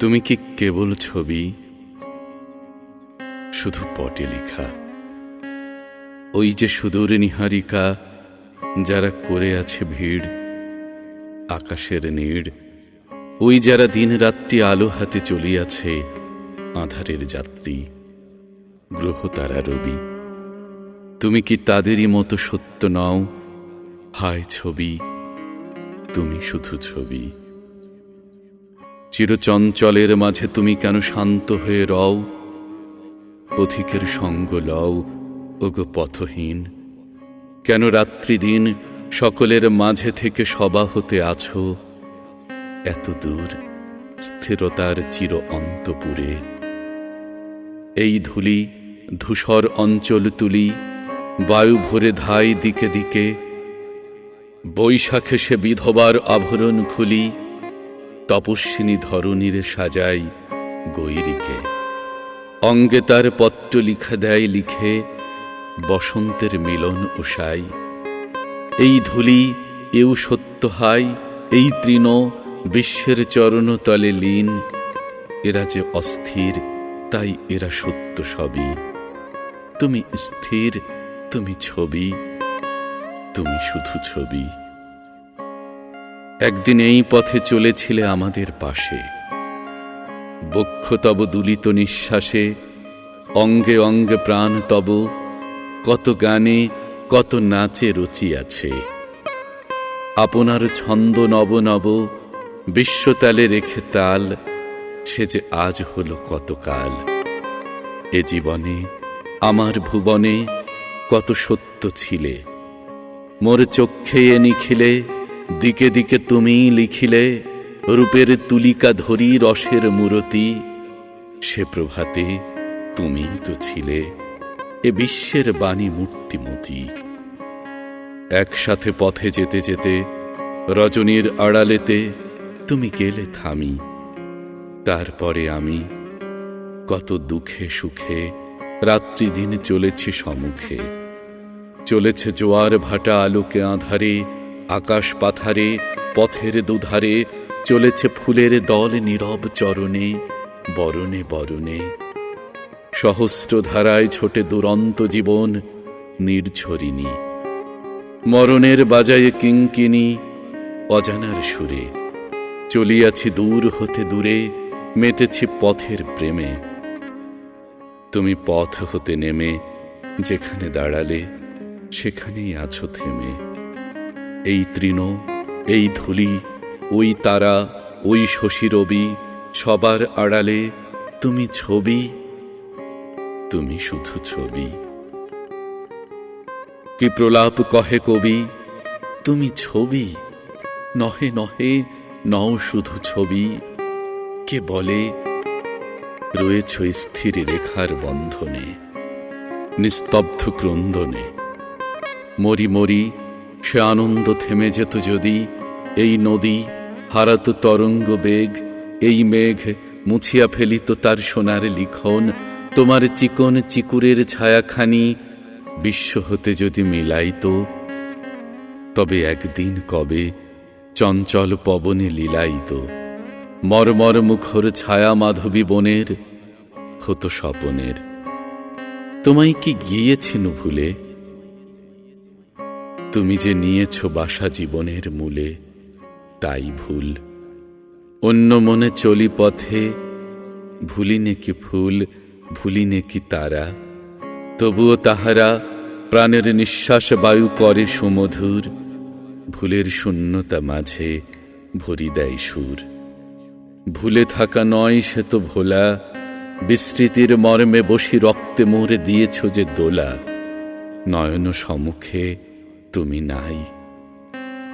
তুমি কি কেবল ছবি? শুধু পটে লেখা। ওই যে সুদূর নিহারিকা, যারা করে আছে ভিড়, আকাশের নীড়, ওই যারা দিন রাত্রি আলো হাতে চলিয়াছে, আধারের যাত্রী, গ্রহ তারা রবি। তুমি কি তাদেরই মতো সত্য নও? হায় ছবি, তুমি শুধু ছবি। চিরচঞ্চলের মাঝে তুমি কেন শান্ত হয়ে রও? পথিকের সঙ্গ লও, ওগো পথহীন। কেন রাত্রি দিন সকলের মাঝে থেকে সবা হতে আছো? এত দূর, স্থিরতার চির অন্তপুরে। এই ধুলি, ধূসর অঞ্চল তুলি, বায়ু ভরে ধাই দিকে দিকে। বৈশাখে সে বিধবার আভরণ খুলি তপস্বিনী ধরণীরে সাজাই গৈরিকে। অঙ্গে তার পত্র লিখা দেয় লিখে বসন্তের মিলন উষাই এই ধুলি এও সত্য হাই, এই তৃণ বিশ্বের চরণ তলে লীন। এরা যে অস্থির, তাই এরা সত্য সবই। তুমি স্থির, তুমি ছবি, তুমি শুধু ছবি। একদিন এই পথে চলেছিলে আমাদের পাশে। বক্ষ তব দুলিত নিঃশ্বাসে, অঙ্গে অঙ্গে প্রাণ তব, কত গানে, কত নাচে রচিয়াছে। আপনার ছন্দ নব নব, বিশ্বতালে রেখে তাল, সে যে আজ হল কতকাল। এ জীবনে, আমার ভুবনে কত সত্য ছিলে। মোর চক্ষে এ নিখিলে দিকে দিকে তুমি লিখিলে, রূপের তুলিকা ধরি রসের মূরতি। সে প্রভাতে তুমি তো ছিলে, এ বিশ্বের বাণী মূর্তিমতি। একসাথে পথে যেতে যেতে, রজনীর আড়ালেতে তুমি গেলে থামি। তারপরে আমি কত দুঃখে সুখে রাত্রি দিন চলেছি সম্মুখে চলেছে জোয়ার ভাটা আলোকে আধারে আকাশ পাথারে, পথের দুধারে, চলেছে ফুলের দল নীরব চরণে, বরণে বরণে। সহস্র ধারায় ছোটে দুরন্ত জীবন নির্ঝরিণী। মরণের বাজায়ে কিঙ্কিনি অজানার সুরে। চলিয়াছি দূর হতে দূরে, মেতেছি পথের প্রেমে। তুমি পথ হতে নেমে, যেখানে দাঁড়ালে, সেখানেই আছো থেমে। এই তৃণ, এই ধুলি, ওই তারা, ওই শশী রবি, সবার আড়ালে তুমি ছবি? তুমি শুধু ছবি। কি প্রলাপ কহে কবি? তুমি ছবি? নহে নহে, নও শুধু ছবি। কে বলে? রয়েছ স্থির রেখার বন্ধনে, নিস্তব্ধ ক্রন্দনে। মরি মরি সে আনন্দ থেমে যেত যদি এই নদী, হারাত তরঙ্গ বেগ, এই মেঘ মুছিয়া ফেলিত তার সোনার লিখন, তোমার চিকন চিকুরের ছায়াখানি বিশ্ব হতে যদি মিলাইত। তবে একদিন কবে চঞ্চল পবনে লীলাইত। মরমর মুখর ছায়া মাধবী বনের, হতো স্বপনের। তোমায় কি গিয়েছিল ভুলে? তুমি যে নিয়েছ বাসা জীবনের মূলে, তাই ভুল। অন্য মনে চলি পথে ভুলি কি ফুল ভুলি কি তারা। তবুও তাহারা প্রাণের নিঃশ্বাস বায়ু করে সুমধুর, ভুলের শূন্যতা মাঝে ভরি দেয় সুর। ভুলে থাকা নয় সে তো ভোলা, বিস্তৃতির মর্মে বসি রক্তে মোরে দিয়েছ যে দোলা। নয়ন সম্মুখে তুমি নাই।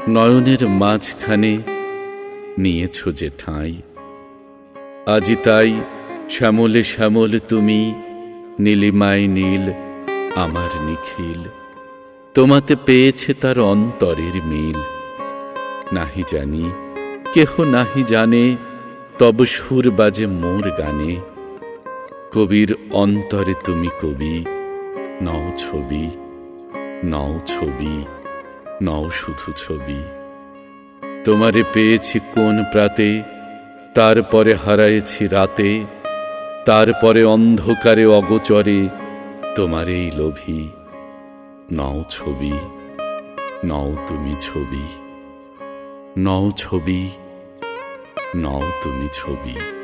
নয়নের মাঝখানে নিয়েছ যে ঠাঁই। আজি তাই শ্যামলে শ্যামল তুমি, নীলিমায় নীল আমার নিখিল। তোমাতে পেয়েছে তার অন্তরের মিল। নাহি জানি, কেহ নাহি জানে, তব সুর বাজে মোর গানে। কবির অন্তরে তুমি কবি, নও ছবি। নও ছবি, নও শুধু ছবি। তোমারে পেয়েছি কোন প্রাতে, তারপরে হারায়েছি রাতে, তারপরে অন্ধকারে অগোচরে তোমার এই লোভী। নও ছবি, নও তুমি ছবি, নও ছবি, নও তুমি ছবি।